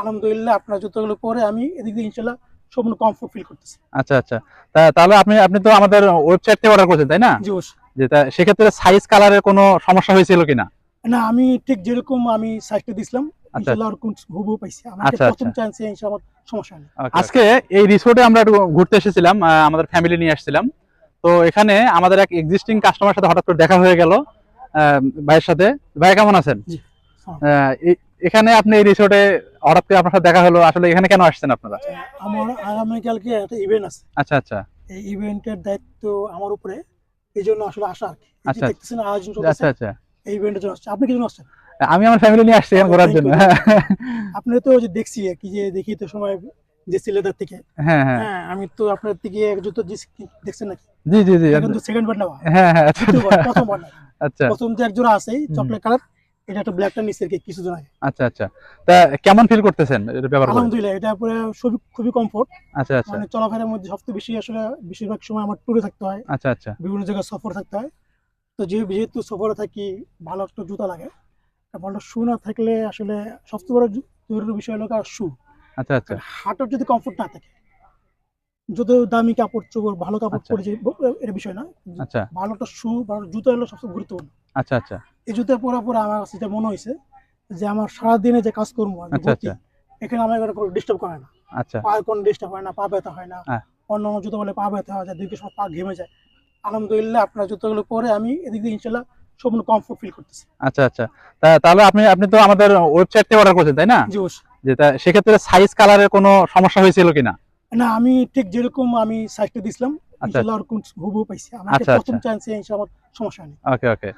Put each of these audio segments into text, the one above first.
আলহামদুলিল্লাহ আপনার জুতোগুলো পরে আমি এদিক দিয়ে ইনশাল্লাহ সম্পূর্ণ কমফোর্ট ফিল করতেছি। আচ্ছা আচ্ছা। তাহলে আপনি আপনি তো আমাদের ওয়েবসাইট থেকে অর্ডার করেছেন তাই না? জি অবশ্যই। যে তা সেক্ষেত্রে সাইজ কালারের কোনো সমস্যা হয়েছিল কিনা? না আমি ঠিক যেরকম আমি সাইজটা দিছিলাম আচ্ছা। আচ্ছা, আচ্ছা। আজকে এই রিসোর্টে আমরা ঘুরতে এসেছিলাম আমাদের ফ্যামিলি নিয়ে আসছিলাম। তো এখানে আমাদের এক এক্সিস্টিং কাস্টমার সাথে হঠাৎ করে দেখা হয়ে গেল আহ, ভাইয়ের সাথে। ভাই কেমন আছেন? এখানে আপনি এই রিসোর্টে হঠাৎ করে আপনার সাথে দেখা হলো আসলে এখানে কেন আসছেন আপনারা? আমার আগামীকালকে একটা ইভেন্ট আছে। আচ্ছা আচ্ছা। এই ইভেন্টের দায়িত্ব আমার উপরে এই জন্য আসলে আসা আর কি। আচ্ছা। দেখতেছেন আয়োজন আচ্ছা আচ্ছা। এই ইভেন্টের জন্য আসছে। আপনি কি জন্য আসছেন আমি আমার ফ্যামিলি নিয়ে আসছি এখানে ঘোরার জন্য. আপনি তো যে দেখছি কি যে দেখি তো সময় যে ছেলেদের থেকে। হ্যাঁ হ্যাঁ। হ্যাঁ আমি তো আপনার থেকে এক জুতো দেখছেন নাকি? জি জি জি। কিন্তু সেকেন্ড বার নেওয়া। হ্যাঁ হ্যাঁ আচ্ছা। দ্বিতীয়বার, প্রথমবার আচ্ছা। প্রথম যে এক জোড়া আছেই চকলেট কালার এটা একটা ব্ল্যাকটা নিচের কে কিছুদিন আগে। আচ্ছা আচ্ছা। তা কেমন ফিল করতেছেন এটা ব্যাপার করে? আলহামদুলিল্লাহ এটা পরে খুবই খুবই কমফোর্ট আচ্ছা আচ্ছা। মানে চলাফেরার মধ্যে সবচেয়ে বেশি আসলে বেশিরভাগ সময় আমার ট্যুরে থাকতে হয়। আচ্ছা আচ্ছা। বিভিন্ন জায়গায় সফর থাকতে হয়। তো যে যেহেতু সফরে থাকি ভালো একটা জুতা লাগে। ভালো শু না থাকলে আসলে সবচেয়ে বড় জরুরি বিষয় হলো শু আচ্ছা আচ্ছা। হাঁটার যদি কমফোর্ট না থাকে যত দামি কাপড় চোপড় ভালো কাপড় আচ্ছা। পরে যে এর বিষয় না আচ্ছা। ভালো একটা শু ভালো জুতো হলো সবচেয়ে গুরুত্বপূর্ণ। আচ্ছা আচ্ছা। এই জুতো পরা পরে আমার কাছে যেটা মনে হয়েছে যে আমার সারাদিনে যে কাজ করব আমি আচ্ছা, ঘুরছি, এখানে আমার ডিস্টার্ব করে না। আচ্ছা। পায়ের কোনো ডিস্টার্ব হয় না পা ব্যথা হয় না। হ্যাঁ। অন্য অন্য জুতো বলে পা ব্যথা হয় যায় দুইকে সব পা ঘেমে যায়। আলহামদুলিল্লাহ আপনার জুতোগুলো পরে আমি এদিক দিয়ে ইনশাল্লাহ সম্পূর্ণ কমফোর্ট ফিল করতেছি। আচ্ছা আচ্ছা। তাহলে আপনি আপনি তো আমাদের ওয়েবসাইট থেকে অর্ডার করেছেন তাই না? জি অবশ্যই। সেক্ষেত্রে সাইজ কালারের কোনো সমস্যা হয়েছিল কিনা? না আমি ঠিক যেরকম আমি সাইজটা দিছিলাম ওরকম হুবহু পাইছি। আমাকে প্রথম। চান্সে ইনশাল্লাহ সমস্যা নেই ওকে ওকে।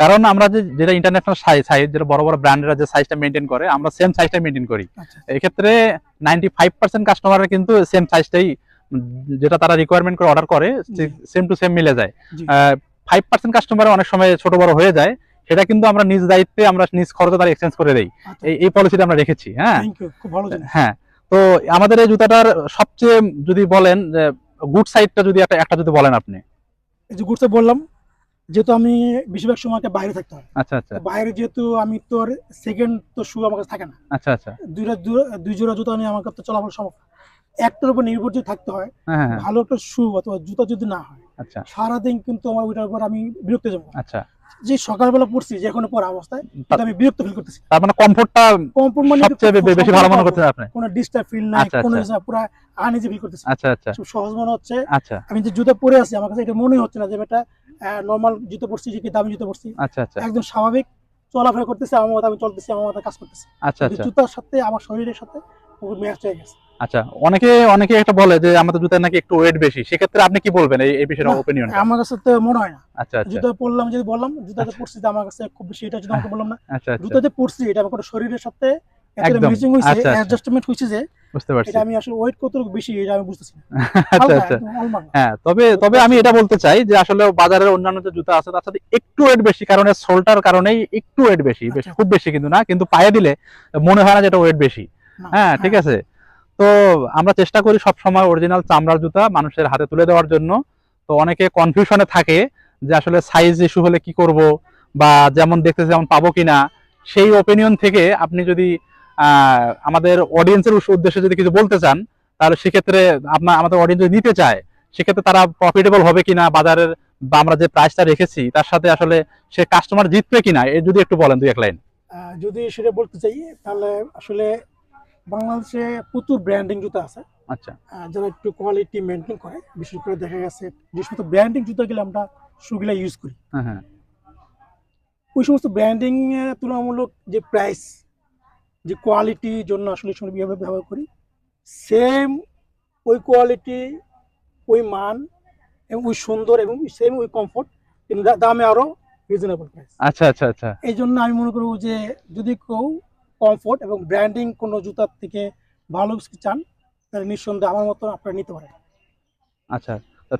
কারণ আমরা যে যেটা ইন্টারন্যাশনাল সাইজ সাইজ যেটা বড় বড় ব্র্যান্ডেরা যে সাইজটা মেনটেন করে আমরা সেম সাইজটা মেনটেন করি। এক্ষেত্রে নাইনটি ফাইভ কাস্টমাররা কিন্তু সেম সাইজটাই যেটা তারা রিকোয়ারমেন্ট করে অর্ডার করে সেম টু সেম মিলে যায়। ফাইভ পার্সেন্ট কাস্টমার অনেক সময় ছোট বড় হয়ে যায় সেটা কিন্তু আমরা নিজ দায়িত্বে আমরা নিজ খরচে তারা এক্সচেঞ্জ করে দেই। আচ্ছা। এই পলিসিটা আমরা রেখেছি হ্যাঁ? হ্যাঁ তো আমাদের এই জুতাটার সবচেয়ে যদি বলেন যে গুড সাইডটা যদি একটা একটা যদি বলেন আপনি। এই যে ঘুরতে বললাম যেহেতু আমি বেশিরভাগ সময় বাইরে থাকতে হয়। আচ্ছা আচ্ছা। বাইরে যেহেতু আমি তোর সেকেন্ড তো শু আমার কাছে থাকে না। আচ্ছা আচ্ছা। দুইটা দুই জোড়া জুতো আমি আমার কাছে চলাফল সম্ভব একটার উপর নির্ভর যদি থাকতে হয় হ্যাঁ হ্যাঁ, হ্যাঁ। ভালো একটা শু অথবা জুতা যদি না হয় আচ্ছা। সারাদিন কিন্তু আমার ওইটার উপর আমি বিরক্ত যাব। আচ্ছা। যে সকালবেলা পড়ছি যে এখন পড়া অবস্থায় আমি বিরক্ত ফিল করতেছি। তার মানে কমফোর্টটা কম্পন মানে সবচেয়ে বেশি ভালো মনে করছেন আপনি? কোনো ডিস্টার্ব ফিল নাই আচ্ছা, কোনো আচ্ছা। পুরো আনইজি ফিল করতেছি। আচ্ছা আচ্ছা। খুব সহজ মনে হচ্ছে। আচ্ছা। আমি যে জুতো পরে আছি আমার কাছে এটা মনে হচ্ছে না যে একটা নর্মাল জুতো পরছি যে কি দামি জুতো পরছি। আচ্ছা আচ্ছা। একদম স্বাভাবিক চলাফেরা করতেছি আমার মতো আমি চলতেছি আমার মতো কাজ করতেছি। আচ্ছা আচ্ছা। জুতার সাথে আমার শরীরের সাথে ম্যাচ হয়ে গেছে। আচ্ছা অনেকে অনেকে একটা বলে যে আমাদের জুতার নাকি একটু ওয়েট বেশি। সেক্ষেত্রে আপনি কি বলবেন এই বিষয়ে ওপিনিয়ন আমার কাছে তো মনে হয় না। আচ্ছা আচ্ছা। জুতো পরলাম যদি বললাম জুতাতে পরছি যে আমার কাছে খুব বেশি এটা যদি আমাকে বললাম না। আচ্ছা আচ্ছা। জুতাতে পরছি এটা আমার শরীরের সাথে একদম। আচ্ছা, আচ্ছা। অ্যাডজাস্টমেন্ট যে বুঝতে পারছি। আমি আসলে ওয়েট কতটুকু বেশি এটা আমি বুঝতেছি আচ্ছা আচ্ছা। হ্যাঁ তবে তবে আমি এটা বলতে চাই যে আসলে বাজারের অন্যান্য যে জুতা আছে তার সাথে একটু ওয়েট বেশি কারণ সোলটার কারণেই একটু ওয়েট বেশি আচ্ছা। খুব বেশি কিন্তু না কিন্তু পায়ে দিলে মনে হয় না যে এটা ওয়েট বেশি। হ্যাঁ ঠিক আছে। তো আমরা চেষ্টা করি সব সময় অরিজিনাল চামড়ার জুতা মানুষের হাতে তুলে দেওয়ার জন্য। তো অনেকে কনফিউশনে থাকে যে আসলে সাইজ ইস্যু হলে কি করব বা যেমন দেখতে যেমন পাবো কিনা। সেই ওপিনিয়ন থেকে আপনি যদি আমাদের অডিয়েন্সের উদ্দেশ্যে যদি কিছু বলতে চান, তাহলে সেক্ষেত্রে আপনার আমাদের অডিয়েন্স যদি নিতে চায়, সেক্ষেত্রে তারা প্রফিটেবল হবে কিনা, বাজারের বা আমরা যে প্রাইসটা রেখেছি, তার সাথে আসলে সে কাস্টমার জিতবে কিনা, এ যদি একটু বলেন দুই এক লাইন। যদি সেটা বলতে চাই, তাহলে আসলে বাংলাদেশে প্রচুর ব্র্যান্ডিং জুতা আছে। আচ্ছা। যারা একটু কোয়ালিটি মেনটেন করে বিশেষ করে দেখা গেছে যে সমস্ত ব্র্যান্ডিং জুতা গেলে আমরা শুগুলা ইউজ করি। হ্যাঁ হ্যাঁ। ওই সমস্ত ব্র্যান্ডিং তুলনামূলক যে প্রাইস যে কোয়ালিটির জন্য আসলে সময় ব্যবহার ব্যবহার করি সেম ওই কোয়ালিটি ওই মান এবং ওই সুন্দর এবং সেম ওই কমফোর্ট কিন্তু দামে আরও রিজনেবল প্রাইস আচ্ছা আচ্ছা আচ্ছা। এই জন্য আমি মনে করব যে যদি কেউ কমফোর্ট এবং ব্র্যান্ডিং কোনো জুতার থেকে ভালো কিছু চান তাহলে নিঃসন্দেহে আমার মতো আপনারা নিতে পারেন। আচ্ছা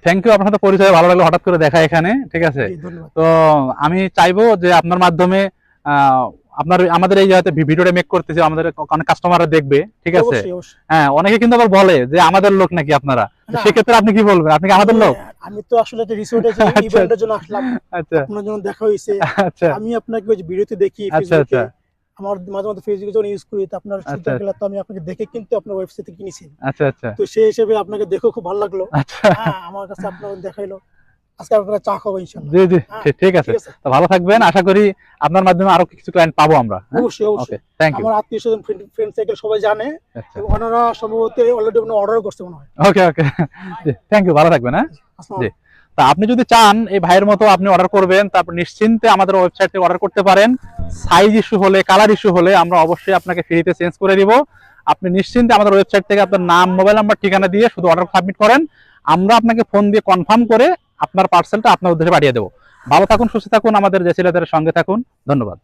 থ্যাংক ইউ আপনার পরিচয় ভালো লাগল হঠাৎ করে দেখা এখানে ঠিক আছে? তো আমি চাইব যে আপনার মাধ্যমে আপনার আমাদের এই জায়গাতে ভিডিওটা মেক করতেছি আমাদের অনেক কাস্টমাররা দেখবে ঠিক আছে? হ্যাঁ অনেকে কিন্তু আবার বলে যে আমাদের লোক নাকি আপনারা। সেক্ষেত্রে আপনি কি বলবেন? আপনি কি আমাদের লোক? আমি তো আসলে রিসোর্টে আচ্ছা। ইভেন্টের জন্য আসলাম। আচ্ছা। আপনার জন্য দেখা হয়েছে। আচ্ছা। আমি আপনাকে ওই ভিডিওতে দেখি আচ্ছা, আচ্ছা। আমার মাঝে মাঝে ফেসবুকে যখন ইউজ করি তো আপনার আচ্ছা। গেলে তো আমি আপনাকে দেখে কিন্তু আপনার ওয়েবসাইট থেকে কিনেছি। আচ্ছা আচ্ছা। তো সেই হিসেবে আপনাকে দেখেও খুব ভালো লাগল। আচ্ছা। হ্যাঁ আমার কাছে আপনার দেখাইলো। আজকে আপনারা চা খাব জি জি। হ্যাঁ, ঠিক- আছে। তো ভালো থাকবেন। আশা করি আপনার মাধ্যমে আরও কিছু ক্লায়েন্ট পাবো আমরা অবশ্যই ওকে অবশ্যই থ্যাংক ইউ আমার আত্মীয় স্বজন ফ্রেন্ড সাইকেল সবাই জানে। আচ্ছা। এবং ওনারা সম্ভবত অলরেডি কোনো অর্ডার করছে মনে হয়। ওকে ওকে থ্যাংক ইউ ভালো থাকবেন হ্যাঁ? জি। তা আপনি যদি চান, এই ভাইয়ের মতো আপনি অর্ডার করবেন, তারপর নিশ্চিন্তে আমাদের ওয়েবসাইট থেকে অর্ডার করতে পারেন। সাইজ ইস্যু হলে কালার ইস্যু হলে আমরা অবশ্যই আপনাকে ফ্রিতে চেঞ্জ করে দিব। আপনি নিশ্চিন্তে আমাদের ওয়েবসাইট থেকে আপনার নাম মোবাইল নাম্বার ঠিকানা দিয়ে শুধু অর্ডার সাবমিট করেন। আমরা আপনাকে ফোন দিয়ে কনফার্ম করে আপনার পার্সেলটা আপনার উদ্দেশ্যে পাঠিয়ে দেবো। ভালো থাকুন, সুস্থ থাকুন, আমাদের যে ছেলেদের সঙ্গে থাকুন। ধন্যবাদ।